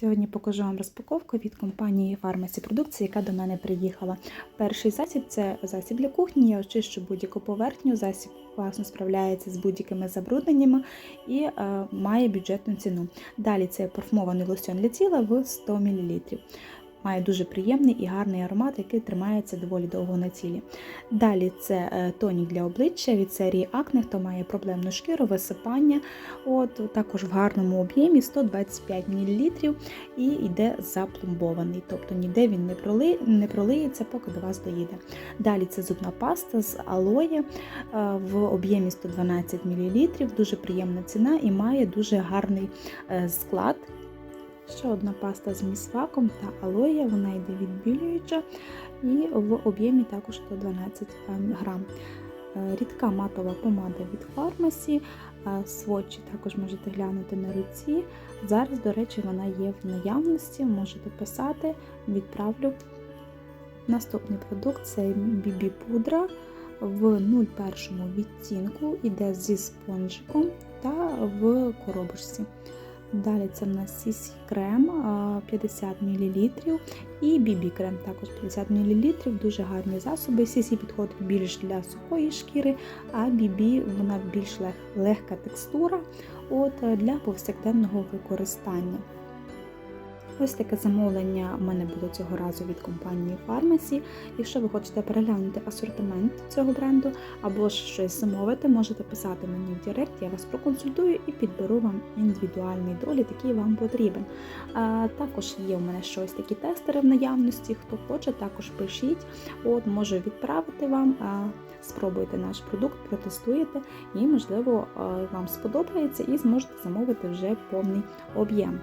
Сьогодні покажу вам розпаковку від компанії фармасі продукції, яка до мене приїхала. Перший засіб це засіб для кухні. Я очищу будь-яку поверхню. Засіб класно справляється з будь-якими забрудненнями і е, має бюджетну ціну. Далі це парфумований лосьон для тіла в 100 мл. Має дуже приємний і гарний аромат, який тримається доволі довго на тілі. Далі це е, тонік для обличчя від серії Acne, хто має проблемну шкіру, висипання. От, Також в гарному об'ємі 125 мл і йде запломбований, тобто ніде він не, проли, не пролиється, поки до вас доїде. Далі це зубна паста з алоє е, в об'ємі 112 мл, дуже приємна ціна і має дуже гарний е, склад. Ще одна паста з місваком та алоє, вона йде відбілююча і в об'ємі також 112 грам. Е, Рідка матова помада від фармасі, сводчі також можете глянути на руці. Зараз, до речі, вона є в наявності, можете писати, відправлю. Наступний продукт це BB пудра в 01 відтінку, іде зі спонжиком та в коробочці. Далі це в нас Сісі крем 50 мл і бібі крем також 50 мл. Дуже гарні засоби. Сісі підходить більш для сухої шкіри, а бібі вона більш лег, легка текстура от, для повсякденного використання. Ось таке замовлення у мене було цього разу від компанії Pharmacy. Якщо ви хочете переглянути асортимент цього бренду або ж щось замовити, можете писати мені в Директ, я вас проконсультую і підберу вам індивідуальний доліт, який вам потрібен. А, Також є у мене щось такі тестери в наявності. Хто хоче, також пишіть. От Можу відправити вам. А, Спробуйте наш продукт, протестуєте і, можливо, вам сподобається і зможете замовити вже повний об'єм.